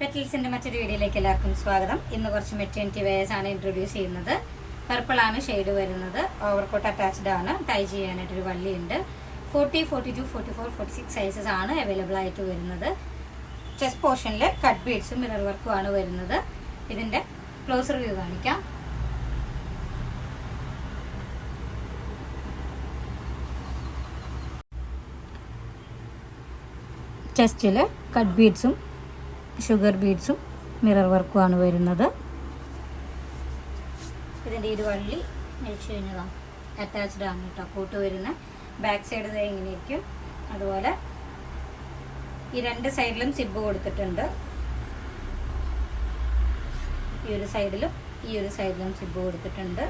പെറ്റൽസിന്റെ മറ്റൊരു വീഡിയോയിലേക്ക് എല്ലാവർക്കും സ്വാഗതം. ഇന്ന് കുറച്ച് മെറ്റേണിറ്റി ആണ് ഇൻട്രൊഡ്യൂസ് ചെയ്യുന്നത്. പർപ്പിൾ ആണ് ഷെയ്ഡ് വരുന്നത്. ഓവർകോട്ട് അറ്റാച്ച്ഡ് ആണ്. ടൈ ചെയ്യാനായിട്ടൊരു വള്ളിയുണ്ട്. Forty forty two forty four forty six sizes ആണ് അവൈലബിൾ ആയിട്ട് വരുന്നത് ചെസ്റ്റ് പോർഷനിൽ കട്ട് ബീഡ്സും മിറർ വർക്കും ആണ് വരുന്നത്. ഇതിന്റെ ക്ലോസർ വ്യൂ കാണിക്കാം. ചെസ്റ്റിൽ കട്ട് ബീഡ്സും ഷുഗർ ബീഡ്സും മിറർ വർക്കുമാണ് വരുന്നത്. ഇതിന്റെ ഒരു വള്ളി അഴിച്ചു കഴിഞ്ഞതാണ്. അറ്റാച്ച്ഡ് ആണ് കേട്ടോ കൂട്ട് വരുന്ന ബാക്ക് സൈഡ് ഇങ്ങനെ ഇരിക്കും. അതുപോലെ ഈ രണ്ട് സൈഡിലും സിബ് കൊടുത്തിട്ടുണ്ട്. ഈ ഒരു സൈഡിലും ഈ ഒരു സൈഡിലും സിബ് കൊടുത്തിട്ടുണ്ട്.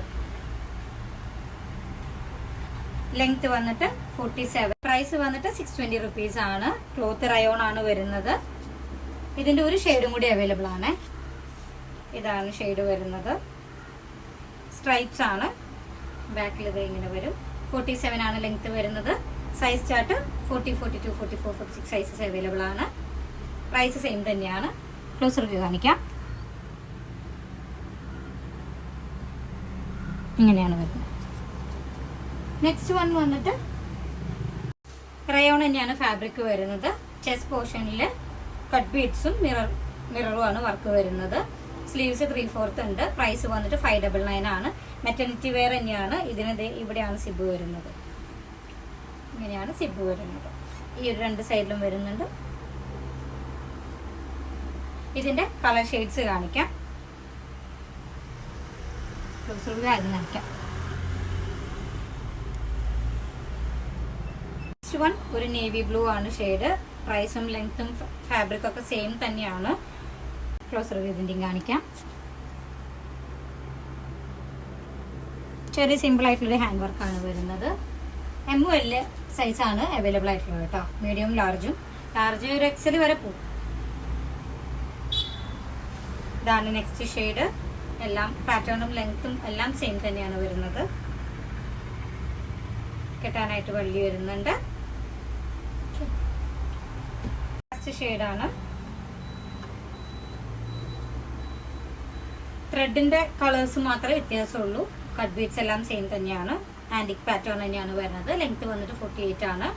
ലെങ്ത് വന്നിട്ട് ഫോർട്ടി സെവൻ പ്രൈസ് വന്നിട്ട് സിക്സ് ട്വന്റി റുപ്പീസ് ആണ്. ക്ലോത്ത് റയോൺ ആണ് വരുന്നത്. ഇതിന്റെ ഒരു ഷെയ്ഡും കൂടി അവൈലബിൾ ആണ്. ഇതാണ് ഷെയ്ഡ് വരുന്നത്. സ്ട്രൈപ്സ് ആണ്. ബാക്കിൽ ഇത് ഇങ്ങനെ വരും. ഫോർട്ടി സെവൻ ആണ് ലെങ്ത് വരുന്നത്. Size chart forty forty two forty four forty six sizes available ആണ്. പ്രൈസ് സെയിം തന്നെയാണ്. ക്ലോസ് റിവ്യൂ കാണിക്കാം. ഇങ്ങനെയാണ് വരുന്നത്. നെക്സ്റ്റ് വൺ വന്നിട്ട് റയോൺ തന്നെയാണ് ഫാബ്രിക് വരുന്നത്. ചെസ് പോർഷനിൽ കട്ട് ബീഡ്സും മിറർ മിററും ആണ് വർക്ക് വരുന്നത്. സ്ലീവ്സ് ത്രീ ഫോർത്ത് ഉണ്ട്. പ്രൈസ് വന്നിട്ട് ഫൈവ് ഡബിൾ നയൻ ആണ്. മെറ്റർണിറ്റി വെയർ തന്നെയാണ്. ഇതിന് ഇവിടെയാണ് സിബ് വരുന്നത്. ഇങ്ങനെയാണ് സിബ് വരുന്നത്. ഈ ഒരു രണ്ട് സൈഡിലും വരുന്നുണ്ട്. ഇതിന്റെ കളർ ഷെയ്ഡ്സ് കാണിക്കാം. കാണിക്കാം. നെക്സ്റ്റ് വൺ ഒരു നേവി ബ്ലൂ ആണ് ഷെയ്ഡ് പ്രൈസും ലെങ്ത്തും ഫാബ്രിക് ഒക്കെ സെയിം തന്നെയാണ്. ക്ലോസർ ഇതിന്റെയും കാണിക്കാം. ചെറിയ സിമ്പിൾ ആയിട്ടുള്ളൊരു ഹാൻഡ് വർക്ക് ആണ് വരുന്നത്. എം എൽ സൈസാണ് അവൈലബിൾ ആയിട്ടുള്ളത് കേട്ടോ. മീഡിയം ലാർജും ലാർജ് ഒരു എക്സൽ വരെ പോകും ഇതാണ് നെക്സ്റ്റ് ഷെയ്ഡ് എല്ലാം പാറ്റേണും ലെങ്ത്തും എല്ലാം സെയിം തന്നെയാണ് വരുന്നത്. കെട്ടാനായിട്ട് വള്ളി വരുന്നുണ്ട്. ലാസ്റ്റ് ഷെയ്ഡാണ് ത്രെഡിന്റെ കളേഴ്സ് മാത്രമേ വ്യത്യാസമുള്ളൂ. കട്ട് ബീഡ്സ് എല്ലാം സെയിം തന്നെയാണ്. ആന്റിക് പാറ്റേൺ തന്നെയാണ് വരുന്നത്. ലെങ്ത് വന്നിട്ട് ഫോർട്ടി എയ്റ്റ് ആണ്.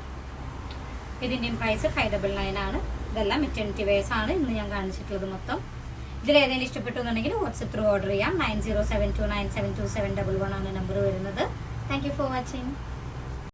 ഇതിന്റെയും പ്രൈസ് ഫൈവ് ഡബിൾ നയൻ ആണ്. ഇതെല്ലാം മെറ്റേണിറ്റി വെയർസ് ആണ്. ഇന്ന് ഞാൻ കാണിച്ചിട്ടുള്ളത് മൊത്തം. ഇതിൽ ഏതെങ്കിലും ഇഷ്ടപ്പെട്ടു എന്നുണ്ടെങ്കിൽ വാട്സപ്പ് ത്രൂ ഓർഡർ ചെയ്യാം. Nine zero seven two nine seven two seven double one ആണ് നമ്പർ വരുന്നത്. Thank you for watching